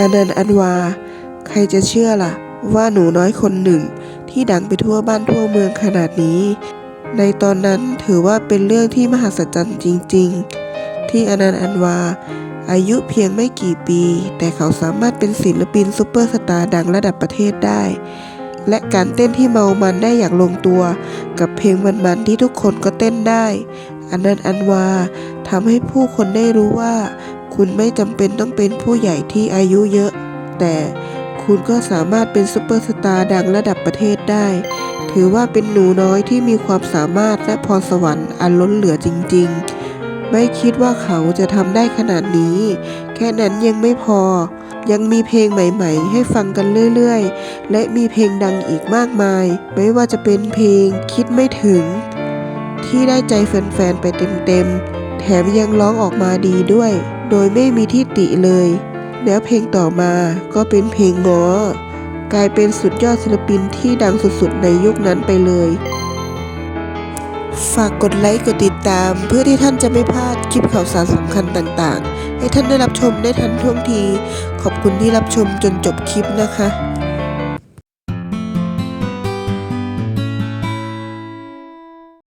อนันต์อันวา ใครจะเชื่อล่ะ ว่าหนูน้อยคนหนึ่ง ที่ดังไปทั่วบ้านทั่วเมืองขนาดนี้ ในตอนนั้นถือว่าเป็นเรื่องที่มหัศจรรย์จริง ๆ ที่อนันต์อันวา อายุเพียงไม่กี่ปี แต่เขาสามารถเป็นศิลปินซูเปอร์สตาร์ดังระดับประเทศได้ และการเต้นที่เมามันได้อย่างลงตัว กับเพลงมันๆที่ทุกคนก็เต้นได้อนันต์อันวาทำให้ผู้คนได้รู้ว่า คุณไม่จำเป็นต้องเป็นผู้ใหญ่ที่อายุเยอะ แต่คุณก็สามารถเป็นซูเปอร์สตาร์ดังระดับประเทศได้ ถือว่าเป็นหนูน้อยที่มีความสามารถและพรสวรรค์อันล้นเหลือจริง ๆ ไม่คิดว่าเขาจะทำได้ขนาดนี้ แค่นั้นยังไม่พอ ยังมีเพลงใหม่ ๆ ให้ฟังกันเรื่อย ๆ และมีเพลงดังอีกมากมาย ไม่ว่าจะเป็นเพลงคิดไม่ถึง ที่ได้ใจแฟนๆไปเต็ม ๆ แถมยังร้องออกมาดีด้วย โดยไม่มีที่ติเลย แล้วเพลงต่อมาก็เป็นเพลงง้อกลายเป็นสุดยอดศิลปินที่ดังสุดๆ ในยุคนั้นไปเลย ฝากกดไลค์กดติดตาม เพื่อที่ท่านจะไม่พลาดคลิปข่าวสารสำคัญต่างๆ ให้ท่านได้รับชมได้ทันท่วงที ขอบคุณที่รับชมจนจบคลิปนะคะ